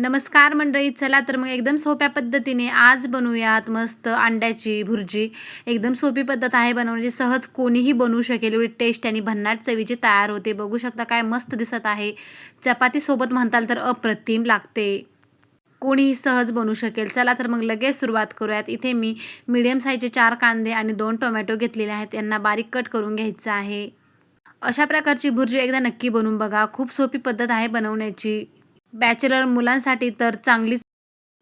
नमस्कार मंडळी चला तर मग एकदम सोप्या पद्धतीने आज बनवूयात मस्त अंड्याची भुर्जी. एकदम सोपी पद्धत आहे बनवण्याची सहज कोणीही बनवू शकेल. एवढी टेस्ट आणि भन्नाट चवीची तयार होते. बघू शकता काय मस्त दिसत आहे. चपातीसोबत म्हणताल तर अप्रतिम लागते. कोणीही सहज बनवू शकेल. चला तर मग लगेच सुरुवात करूयात. इथे मी मिडियम साईजचे चार कांदे आणि दोन टोमॅटो घेतलेले आहेत. यांना बारीक कट करून घ्यायचं आहे. अशा प्रकारची भुर्जी एकदा नक्की बनवून बघा. खूप सोपी पद्धत आहे बनवण्याची. बॅचलर मुलांसाठी तर चांगलीच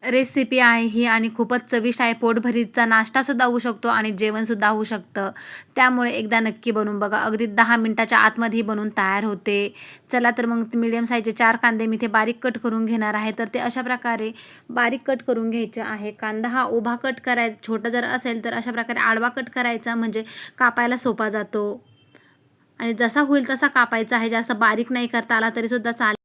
रेसिपी आहे ही आणि खूपच चविष्ट आहे. पोटभरीचा नाश्तासुद्धा होऊ शकतो आणि जेवणसुद्धा होऊ शकतं. त्यामुळे एकदा नक्की बनवून बघा. अगदी दहा मिनटाच्या आतमध्येही बनवून तयार होते. चला तर मग मीडियम साईजचे चार कांदे मी ते बारीक कट करून घेणार आहे. तर ते अशा प्रकारे बारीक कट करून घ्यायचे आहे. कांदा हा उभा कट करायचा छोटा जर असेल तर अशा प्रकारे आडवा कट करायचा म्हणजे कापायला सोपा जातो. आणि जसा होईल तसा कापायचा आहे. जास्त बारीक नाही करता आला तरीसुद्धा चालेल.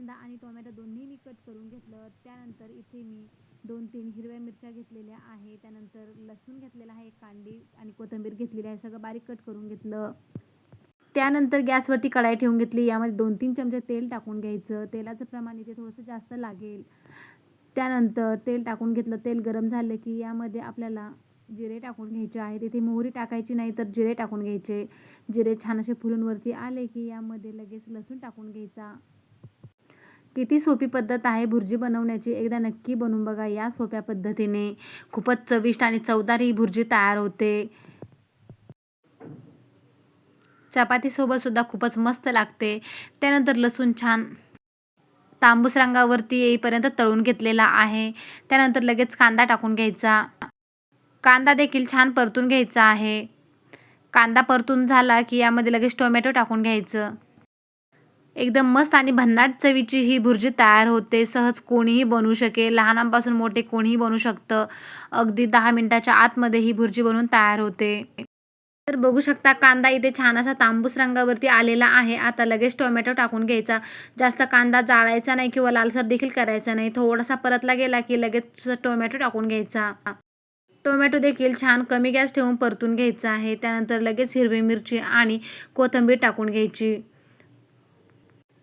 कांदा आणि टोमॅटो दोन्ही मी कट करून घेतलं. त्यानंतर इथे मी दोन तीन हिरव्या मिरच्या घेतलेल्या आहे. त्यानंतर लसूण घेतलेला आहे कांदी कांडी आणि कोथिंबीर घेतलेली आहे. सगळं बारीक कट करून घेतलं. त्यानंतर गॅसवरती कढाई ठेवून घेतली. यामध्ये दोन तीन चमचे तेल टाकून घ्यायचं. तेलाचं प्रमाण इथे थोडंसं जास्त लागेल. त्यानंतर तेल टाकून घेतलं. तेल गरम झालं की यामध्ये आपल्याला जिरे टाकून घ्यायचे आहेत. इथे मोहरी टाकायची नाही तर जिरे टाकून घ्यायचे. जिरे छान असे फुलून वरती आले की यामध्ये लगेच लसूण टाकून घ्यायचा. किती सोपी पद्धत आहे भुर्जी बनवण्याची? एकदा नक्की बनवून बघा या सोप्या पद्धतीने. खूपच चविष्ट आणि चवदार ही भुर्जी तयार होते. चपातीसोबतसुद्धा खूपच मस्त लागते. त्यानंतर लसूण छान तांबूस रंगावरती येईपर्यंत तळून घेतलेला आहे. त्यानंतर लगेच कांदा टाकून घ्यायचा. कांदा देखील छान परतून घ्यायचा आहे. कांदा परतून झाला की यामध्ये लगेच टोमॅटो टाकून घ्यायचं. एकदम मस्त आणि भन्नाट चवीची ही भुर्जी तयार होते. सहज कोणीही बनवू शकेल. लहानांपासून मोठे कोणीही बनवू शकतं. अगदी दहा मिनटाच्या आतमध्ये ही भुर्जी बनवून तयार होते. तर बघू शकता कांदा इथे छान असा तांबूस रंगावरती आलेला आहे. आता लगेच टोमॅटो टाकून घ्यायचा. जास्त कांदा जाळायचा नाही किंवा लालसर देखील करायचा नाही. थोडासा परतला गेला की लगेच टोमॅटो टाकून घ्यायचा. टोमॅटो देखील छान कमी गॅस ठेवून परतून घ्यायचा आहे. त्यानंतर लगेच हिरवी मिरची आणि कोथिंबीर टाकून घ्यायची.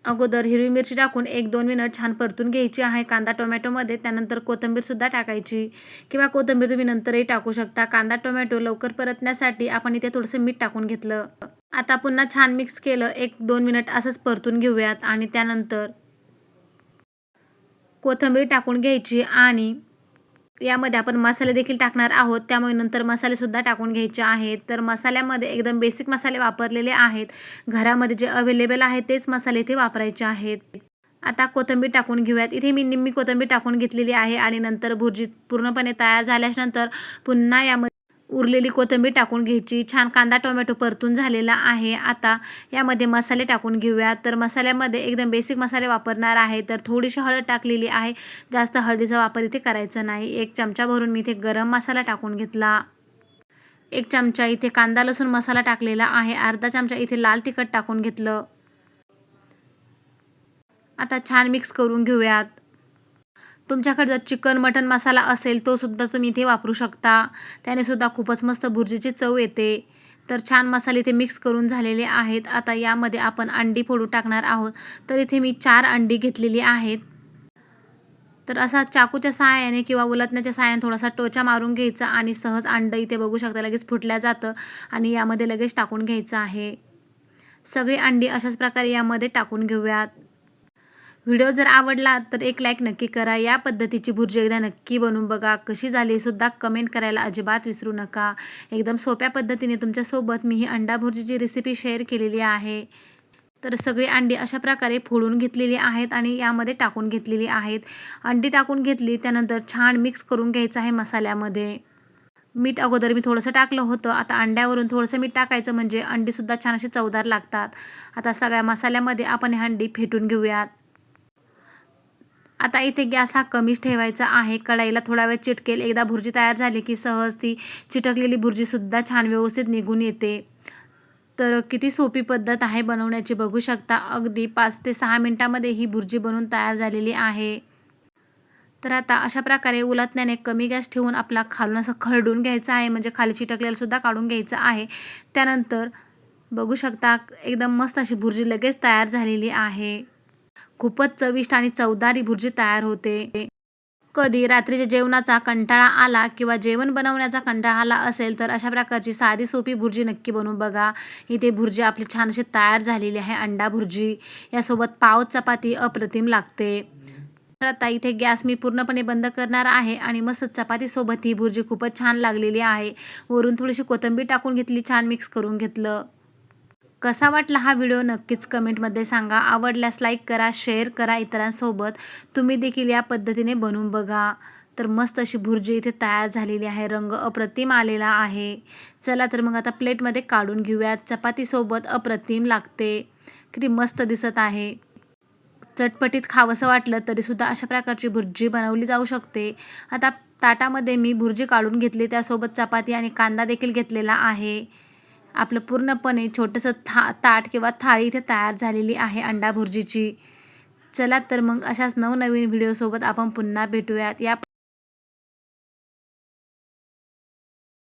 अगोदर हिरवी मिरची टाकून एक दोन मिनिट छान परतून घ्यायची आहे. कांदा टोमॅटोमध्ये त्यानंतर कोथिंबीरसुद्धा टाकायची. किंवा कोथिंबीर तुम्ही नंतरही टाकू शकता. कांदा टोमॅटो लवकर परतण्यासाठी आपण इथे थोडंसं मीठ टाकून घेतलं. आता पुन्हा छान मिक्स केलं. एक दोन मिनिट असंच परतून घेऊयात. आणि त्यानंतर कोथिंबीर टाकून घ्यायची आणि यामध्ये आपण मसाले देखील टाकणार आहोत. त्यामुळे नंतर मसालेसुद्धा टाकून घ्यायचे आहेत. तर मसाल्यामध्ये एकदम बेसिक मसाले वापरलेले आहेत. घरामध्ये जे अवेलेबल आहेत तेच मसाले इथे वापरायचे आहेत. आता कोथिंबीर टाकून घेऊयात. इथे मी निम्मी कोथिंबीर टाकून घेतलेली आहे आणि नंतर भुर्जी पूर्णपणे तयार झाल्यानंतर पुन्हा यामध्ये उरलेली कोथिंबीर टाकून घ्यायची. छान कांदा टोमॅटो परतून झालेला आहे. आता यामध्ये मसाले टाकून घेऊयात तर मसाल्यामध्ये एकदम बेसिक मसाले वापरणार आहे. तर थोडीशी हळद टाकलेली आहे. जास्त हळदीचा वापर इथे करायचा नाही. एक चमचा भरून मी इथे गरम मसाला टाकून घेतला. एक चमचा इथे कांदा लसूण मसाला टाकलेला आहे. अर्धा चमचा इथे लाल तिखट टाकून घेतलं. आता छान मिक्स करून घेऊयात. तुमच्याकडे जर चिकन मटन मसाला असेल तो सुद्धा तुम्ही इथे वापरू शकता. त्याने सुद्धा खूपच मस्त भुर्जीची चव येते. तर छान मसाले इथे मिक्स करून झालेले आहेत. आता यामध्ये आपण अंडी फोडून टाकणार आहोत. तर इथे मी चार अंडी घेतलेली आहेत. तर असा चाकूच्या सहाय्याने किंवा उलटण्याच्या सहाय्याने थोडासा टोचा मारून घ्यायचा आणि सहज अंड इथे बघू शकता लगेच फुटल्या जातं आणि यामध्ये लगेच टाकून घ्यायचं आहे. सगळी अंडी अशाच प्रकारे यामध्ये टाकून घेऊयात. व्हिडिओ जर आवडला तर एक लाईक नक्की करा. या पद्धतीची भुर्जी एकदा नक्की बनवून बघा. कशी झाली सुद्धा कमेंट करायला अजिबात विसरू नका. एकदम सोप्या पद्धतीने तुमच्यासोबत मी ही अंडा भुर्जीची रेसिपी शेअर केलेली आहे. तर सगळी अंडी अशा प्रकारे फोडून घेतलेली आहेत आणि यामध्ये टाकून घेतलेली आहेत. अंडी टाकून घेतली त्यानंतर छान मिक्स करून घ्यायचं आहे मसाल्यामध्ये. मीठ अगोदर मी थोडंसं टाकलं होतं. आता अंड्यावरून थोडंसं मीठ टाकायचं म्हणजे अंडीसुद्धा छान अशी चवदार लागतात. आता सगळ्या मसाल्यामध्ये आपण हे अंडी फेटून घेऊयात. आता इथे गॅस हा कमीच ठेवायचा आहे. कढाईला थोडा वेळ चिटकेल. एकदा भुर्जी तयार झाली की सहज ती चिटकलेली भुर्जीसुद्धा छान व्यवस्थित निघून येते. तर किती सोपी पद्धत आहे बनवण्याची बघू शकता. अगदी पाच ते सहा मिनटामध्ये ही भुर्जी बनवून तयार झालेली आहे. तर आता अशा प्रकारे उलटण्याने कमी गॅस ठेवून आपला खालून असं खरडून घ्यायचं आहे. म्हणजे खाली चिटकलेलंसुद्धा काढून घ्यायचं आहे. त्यानंतर बघू शकता एकदम मस्त अशी भुर्जी लगेच तयार झालेली आहे. खूपच चविष्ट आणि चवदारी भुर्जी तयार होते. कधी रात्रीच्या जेवणाचा कंटाळा आला किंवा जेवण बनवण्याचा कंटाळा आला असेल तर अशा प्रकारची साधी सोपी भुर्जी नक्की बनवून बघा. इथे भुर्जी आपली छान अशी तयार झालेली आहे अंडा भुर्जी. यासोबत पाव चपाती अप्रतिम लागते. तर आता इथे गॅस मी पूर्णपणे बंद करणार आहे आणि मस्त चपातीसोबत ही भुर्जी खूपच छान लागलेली आहे. वरून थोडीशी कोथिंबीर टाकून घेतली छान मिक्स करून घेतलं. कसा वाटला हा व्हिडिओ नक्कीच कमेंटमध्ये सांगा. आवडल्यास लाईक करा शेअर करा इतरांसोबत. तुम्ही देखील या पद्धतीने बनवून बघा. तर मस्त अशी भुर्जी इथे तयार झालेली आहे. रंग अप्रतिम आलेला आहे. चला तर मग आता प्लेटमध्ये काढून घेऊयात. चपातीसोबत अप्रतिम लागते. किती मस्त दिसत आहे. चटपटीत खावंसं वाटलं तरीसुद्धा अशा प्रकारची भुर्जी बनवली जाऊ शकते. आता ताटामध्ये मी भुर्जी काढून घेतली. त्यासोबत चपाती आणि कांदा देखील घेतलेला आहे. आपलं पूर्णपणे छोटंसं था ताट किंवा थाळी इथे तयार झालेली आहे अंडा भुर्जीची. चला तर मग अशाच नवनवीन व्हिडिओसोबत आपण पुन्हा भेटूयात. या